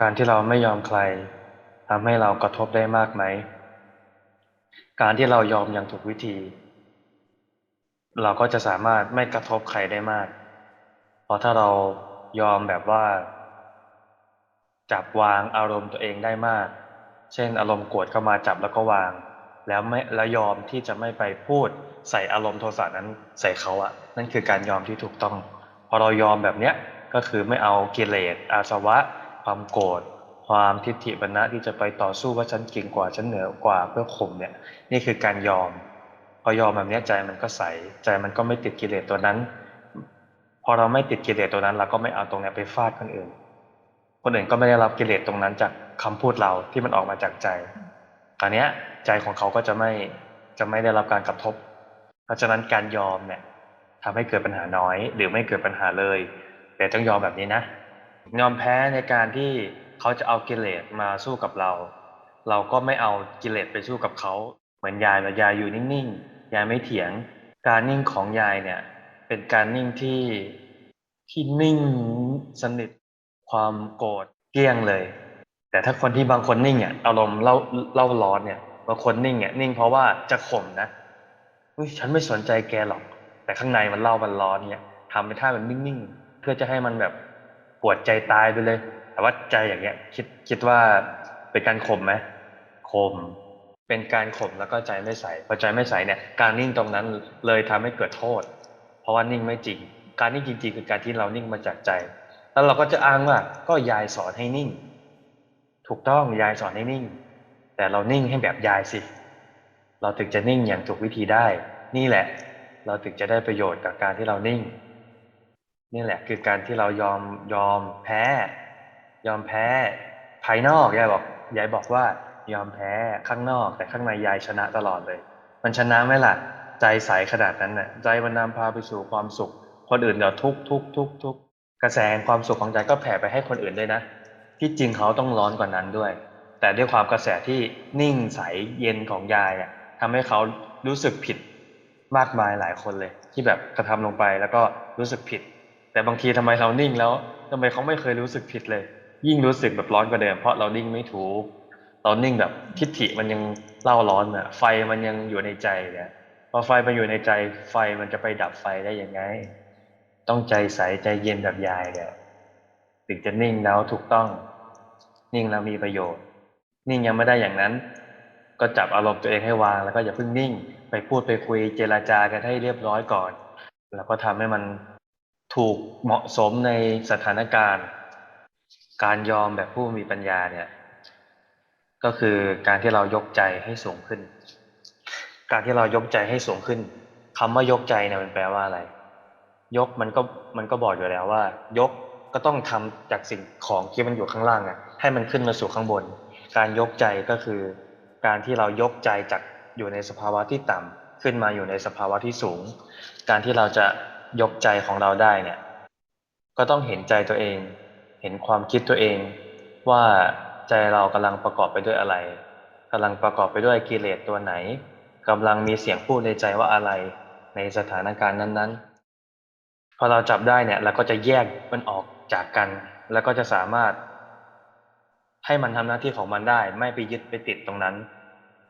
การที่เราไม่ยอมใครทำให้เรากระทบได้มากไหม การที่เรายอมอย่างถูกวิธี เราก็จะสามารถไม่กระทบใครได้มาก เพราะถ้าเรายอมแบบว่า จับวางอารมณ์ตัวเองได้มาก เช่น อารมณ์โกรธเข้ามาจับแล้วก็วาง แล้วไม่แล้วยอมที่จะไม่ไปพูดใส่อารมณ์โทสะนั้นใส่เขาอะนั่นคือการยอมที่ถูกต้อง พอเรายอมแบบเนี้ยก็คือไม่เอากิเลสอาสวะ ความโกรธความทิฏฐิบรรณะที่จะไปต่อสู้ว่าฉันเก่งกว่าฉันเหนือกว่าเพื่อข่มเนี่ยนี่คือการยอม พอยอมแบบนี้ใจมันก็ใสใจมันก็ไม่ติดกิเลสตัวนั้น พอเราไม่ติดกิเลสตัวนั้น เราก็ไม่เอาตรงนี้ไปฟาดคนอื่น คนอื่นก็ไม่ได้รับกิเลสตรงนั้นจากคำพูดเราที่มันออกมาจากใจตอนนี้ใจของเขาก็จะไม่จะไม่ได้รับการกระทบ เพราะฉะนั้นการยอมเนี่ยทำให้เกิดปัญหาน้อย หรือไม่เกิดปัญหาเลย แต่ต้องยอมแบบนี้นะ ยอมแพ้ในการที่เขาจะเอากิเลสมาสู้กับเรา เราก็ไม่เอากิเลสไปสู้กับเขา เหมือนยายยายอยู่นิ่งๆ ยายไม่เถียง การนิ่งของยายเนี่ย เป็นการนิ่งที่ที่นิ่งสนิทความโกรธเกลี้ยงเลย แต่ถ้าคนที่บางคนนิ่งอะอารมณ์เล่าเล่าร้อนเนี่ยบางคนนิ่งอะนิ่งเพราะว่าจะข่มนะอุ้ยฉันไม่สนใจแกหรอก แต่ข้างในมันเล่ามันร้อนเนี่ยทำไปท่ามันนิ่งๆเพื่อจะให้มันแบบ ปวดใจตายไปเลย แต่ว่าใจอย่างเงี้ย คิดคิดว่าเป็นการข่มไหมข่มเป็นการข่มแล้วก็ใจไม่ใสพอใจไม่ใสเนี่ย การนิ่งตรงนั้นเลยทำให้เกิดโทษ เพราะว่านิ่งไม่จริง การนิ่งจริงๆคือการที่เรานิ่งมาจากใจ แล้วเราก็จะอ้างว่า ก็ยายสอนให้นิ่ง ถูกต้องยายสอนให้นิ่ง แต่เรานิ่งให้แบบยายสิ เราถึงจะนิ่งอย่างถูกวิธีได้ นี่แหละ เราถึงจะได้ประโยชน์กับการที่เรานิ่ง นี่แหละ คือการที่เรายอมยอมแพ้ ยอมแพ้ภายนอกยายบอกยายบอกว่ายอมแพ้ข้างนอก แต่ข้างในยายชนะตลอดเลย มันชนะไหมล่ะ ใจใสขนาดนั้นน่ะใจมันนำพาไปสู่ความสุข คนอื่นเดี๋ยวทุกทุกทุกทุกกระแสความสุขของใจก็แผ่ไปให้คนอื่นด้วยนะ ที่จริงเขาต้องร้อนกว่านั้นด้วย แต่ด้วยความกระแสที่นิ่งใสเย็นของยายอะทำให้เขารู้สึกผิดมากมายหลายคนเลย ที่แบบกระทำลงไปแล้วก็รู้สึกผิด แต่บางทีทำไมเรานิ่งแล้วทำไมเขาไม่เคยรู้สึกผิดเลย ยิ่งรู้สึกแบบร้อนกว่าเดิมเพราะเรานิ่งไม่ถูก เรานิ่งแบบทิฏฐิมันยังเล่าร้อนอะไฟมันยังอยู่ในใจเนี่ยพอไฟมันอยู่ในใจไฟมันจะไปดับไฟได้ยังไง ต้องใจใสใจเย็นแบบยายเนี่ยถึงจะนิ่งแล้วถูกต้อง นิ่งแล้วมีประโยชน์ นิ่งยังไม่ได้อย่างนั้น ก็จับอารมณ์ตัวเองให้วางแล้วก็อย่าเพิ่งนิ่ง ไปพูดไปคุยเจราจากันให้เรียบร้อยก่อน แล้วก็ทำให้มัน ถูกเหมาะสมในสถานการณ์ การยอมแบบผู้มีปัญญาเนี่ย ก็คือการที่เรายกใจให้สูงขึ้น การที่เรายกใจให้สูงขึ้นคำว่ายกใจเนี่ยมันแปลว่าอะไร ยกมันก็มันก็บอกอยู่แล้วว่า ยกก็ต้องทำจากสิ่งของที่มันอยู่ข้างล่างอะให้มันขึ้นมาสู่ข้างบน การยกใจก็คือ การที่เรายกใจจากอยู่ในสภาวะที่ต่ำขึ้นมาอยู่ในสภาวะที่สูง การที่เราจะ ยกใจของเราได้เนี่ย ก็ต้องเห็นใจตัวเอง เห็นความคิดตัวเอง ว่าใจเรากำลังประกอบไปด้วยอะไรกำลังประกอบไปด้วยกิเลสตัวไหนกำลังมีเสียงพูดในใจว่าอะไรในสถานการณ์นั้น ๆ พอเราจับได้เนี่ยเราก็จะแยกมันออกจากกัน แล้วก็จะสามารถ ให้มันทำหน้าที่ของมันได้ ไม่ไปยึดไปติดตรงนั้น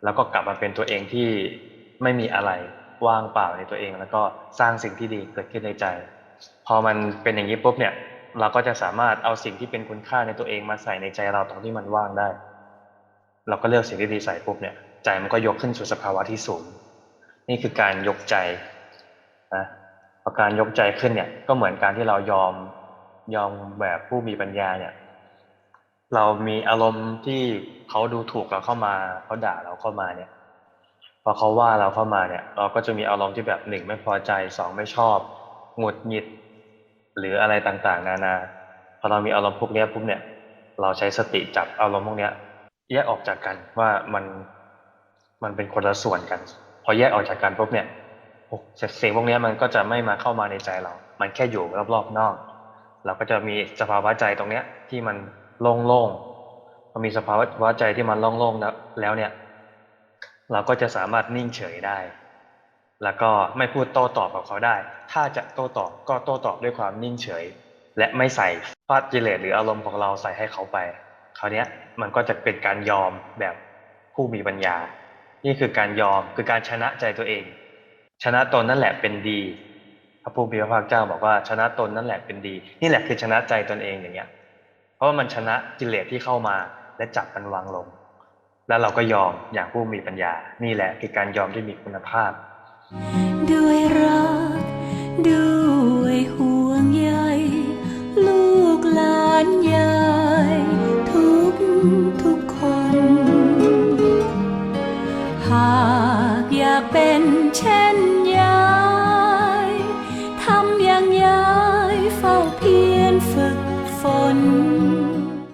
แล้วก็กลับมาเป็นตัวเองที่ไม่มีอะไร ว่างเปล่าในตัวเอง แล้วก็สร้างสิ่งที่ดีเกิดขึ้นในใจ พอมันเป็นอย่างนี้ปุ๊บเนี่ย เราก็จะสามารถเอาสิ่งที่เป็นคุณค่าในตัวเองมาใส่ในใจเราตรงที่มันว่างได้ เราก็เลือกสิ่งที่ดีใส่ปุ๊บเนี่ย ใจมันก็ยกขึ้นสู่สภาวะที่สูง นี่คือการยกใจนะพอการยกใจขึ้นเนี่ยก็เหมือนการที่เรายอมยอมแบบผู้มีปัญญาเนี่ย เรามีอารมณ์ที่เขาดูถูกเราเข้ามาเขาด่าเราเข้ามาเนี่ย พอเขาว่าเราเข้ามาเนี่ย เราก็จะมีอารมณ์ที่แบบหนึ่งไม่พอใจสองไม่ชอบหงุดหงิด หรืออะไรต่างๆ นานาพอเรามีอารมณ์พวกนี้ปุ๊บเนี่ย เราใช้สติจับอารมณ์พวกนี้แยกออกจากกันว่ามันมันเป็นคนละส่วนกัน พอแยกออกจากกันปุ๊บเนี่ยโอ้สิ่งพวกนี้มันก็จะไม่มาเข้ามาในใจเรา มันแค่อยู่รอบๆนอก เราก็จะมีสภาวะใจตรงเนี้ยที่มันโล่งๆพอมีสภาวะใจที่มันโล่งๆแล้วเนี่ย เราก็จะสามารถนิ่งเฉยได้ แล้วก็ไม่พูดโต้ตอบกับเขาได้ ถ้าจะโต้ตอบก็โต้ตอบด้วยความนิ่งเฉย และไม่ใส่ฟาดกิเลสหรืออารมณ์ของเราใส่ให้เขาไปคราวเนี้ยมันก็จะเป็นการยอมแบบผู้มีปัญญา นี่คือการยอมคือการชนะใจตัวเอง ชนะตนนั่นแหละเป็นดี พระผู้มีพระภาคเจ้าบอกว่าชนะตนนั่นแหละเป็นดี นี่แหละคือชนะใจตนเองอย่างเงี้ย เพราะว่ามันชนะกิเลสที่เข้ามาและจับมันวางลง แล้วเราก็ยอมอย่างผู้มีปัญญา นี่แหละคือการยอมที่มีคุณภาพ ด้วยรัก ด้วยห่วงใยลูกหลานยายทุกทุกคน หากอยากเป็นเช่น